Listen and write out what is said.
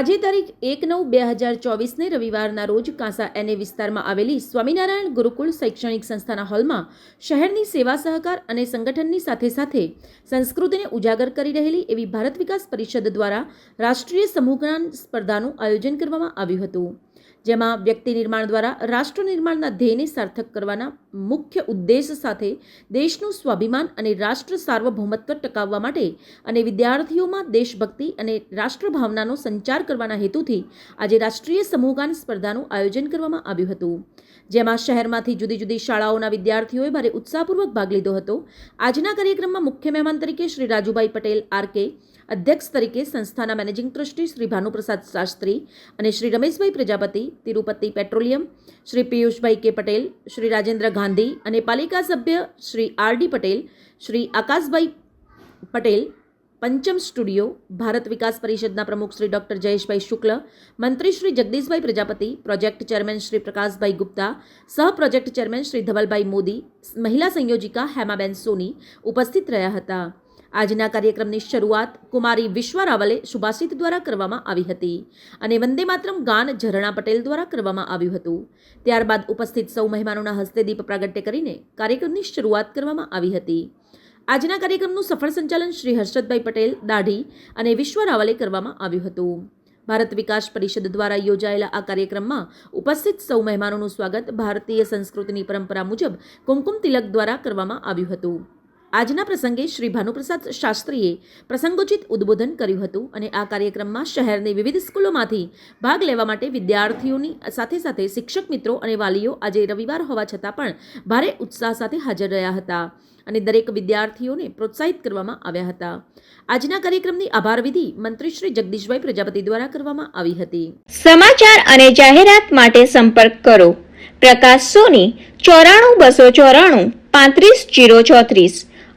આજે તારીખ એક નવ બે હજાર ચોવીસને રવિવારના રોજ કાંસા એને વિસ્તારમાં આવેલી સ્વામિનારાયણ ગુરુકુળ શૈક્ષણિક સંસ્થાના હોલમાં શહેરની સેવા સહકાર અને સંગઠનની સાથે સાથે સંસ્કૃતિને ઉજાગર કરી રહેલી એવી ભારત વિકાસ પરિષદ દ્વારા રાષ્ટ્રીય સમૂહગાન સ્પર્ધાનું આયોજન કરવામાં આવ્યું હતું. જેમાં વ્યક્તિ નિર્માણ દ્વારા રાષ્ટ્ર નિર્માણના ધ્યેયને સાર્થક કરવાના મુખ્ય ઉદ્દેશ સાથે દેશનું સ્વાભિમાન અને રાષ્ટ્ર સાર્વભૌમત્વ ટકાવવા માટે અને વિદ્યાર્થીઓમાં દેશભક્તિ અને રાષ્ટ્રભાવનાનો સંચાર કરવાના હેતુથી આજે રાષ્ટ્રીય સમૂહગાન સ્પર્ધાનું આયોજન કરવામાં આવ્યું હતું. જેમાં શહેરમાંથી જુદી જુદી શાળાઓના વિદ્યાર્થીઓએ ભારે ઉત્સાહપૂર્વક ભાગ લીધો હતો. આજના કાર્યક્રમમાં મુખ્ય મહેમાન તરીકે શ્રી રાજુભાઈ પટેલ આરકે અધ્યક્ષ તરીકે સંસ્થાના મેનેજિંગ ટ્રસ્ટી શ્રી ભાનુપ્રસાદ શાસ્ત્રી અને શ્રી રમેશભાઈ પ્રજાપતિ તિરુપતિ પેટ્રોલિયમ, શ્રી પિયુષભાઈ કે પટેલ, શ્રી રાજેન્દ્ર ગાંધી અને પાલિકા સભ્ય Shri R D Patel, Shri Akashbhai Patel, Pancham studio, Bharat Vikas પરિષદના પ્રમુખ શ્રી ડોક્ટર જયેશભાઈ શુક્લ, મંત્રી શ્રી જગદીશભાઈ પ્રજાપતિ, પ્રોજેક્ટ ચેરમેન શ્રી પ્રકાશભાઈ ગુપ્તા, સહ પ્રોજેક્ટ ચેરમેન શ્રી ધવલભાઈ મોદી, મહિલા સંયોજિકા હેમાબેન સોની ઉપસ્થિત રહ્યા હતા. આજના કાર્યક્રમની શરૂઆત કુમારી વિશ્વા રાવલે સુભાષિત દ્વારા કરવામાં આવી હતી અને વંદે માતરમ ગાન ઝરણા પટેલ દ્વારા કરવામાં આવ્યું હતું. ત્યારબાદ ઉપસ્થિત સૌ મહેમાનોના હસ્તે દીપ પ્રાગટ્ય કરીને કાર્યક્રમની શરૂઆત કરવામાં આવી હતી. આજના કાર્યક્રમનું સફળ સંચાલન શ્રી હર્ષદભાઈ પટેલ, દાઢી અને વિશ્વ રાવલે કરવામાં આવ્યું હતું. ભારત વિકાસ પરિષદ દ્વારા યોજાયેલા આ કાર્યક્રમમાં ઉપસ્થિત સૌ મહેમાનોનું સ્વાગત ભારતીય સંસ્કૃતિની પરંપરા મુજબ કુમકુમ તિલક દ્વારા કરવામાં આવ્યું હતું. આજના પ્રસંગે શ્રી ભાનુપ્રસાદ શાસ્ત્રીએ પ્રસંગોચિત ઉદ્બોધન કર્યું હતું અને આ કાર્યક્રમમાં શહેરની વિવિધ સ્કૂલોમાંથી ભાગ લેવા માટે વિદ્યાર્થીઓની સાથે સાથે શિક્ષક મિત્રો અને વાલીઓ આજે રવિવાર હોવા છતાં પણ ભારે ઉત્સાહ સાથે હાજર રહ્યા હતા અને દરેક વિદ્યાર્થીઓને પ્રોત્સાહિત કરવામાં આવ્યા હતા. આજના કાર્યક્રમની આભાર વિધિ મંત્રી શ્રી જગદીશભાઈ પ્રજાપતિ દ્વારા કરવામાં આવી હતી. સમાચાર અને જાહેરાત માટે સંપર્ક કરો. પ્રકાશ સોની, ચોરાણું બસો ચોરાણું, પાંત્રીસ જીરો ચોત્રીસ.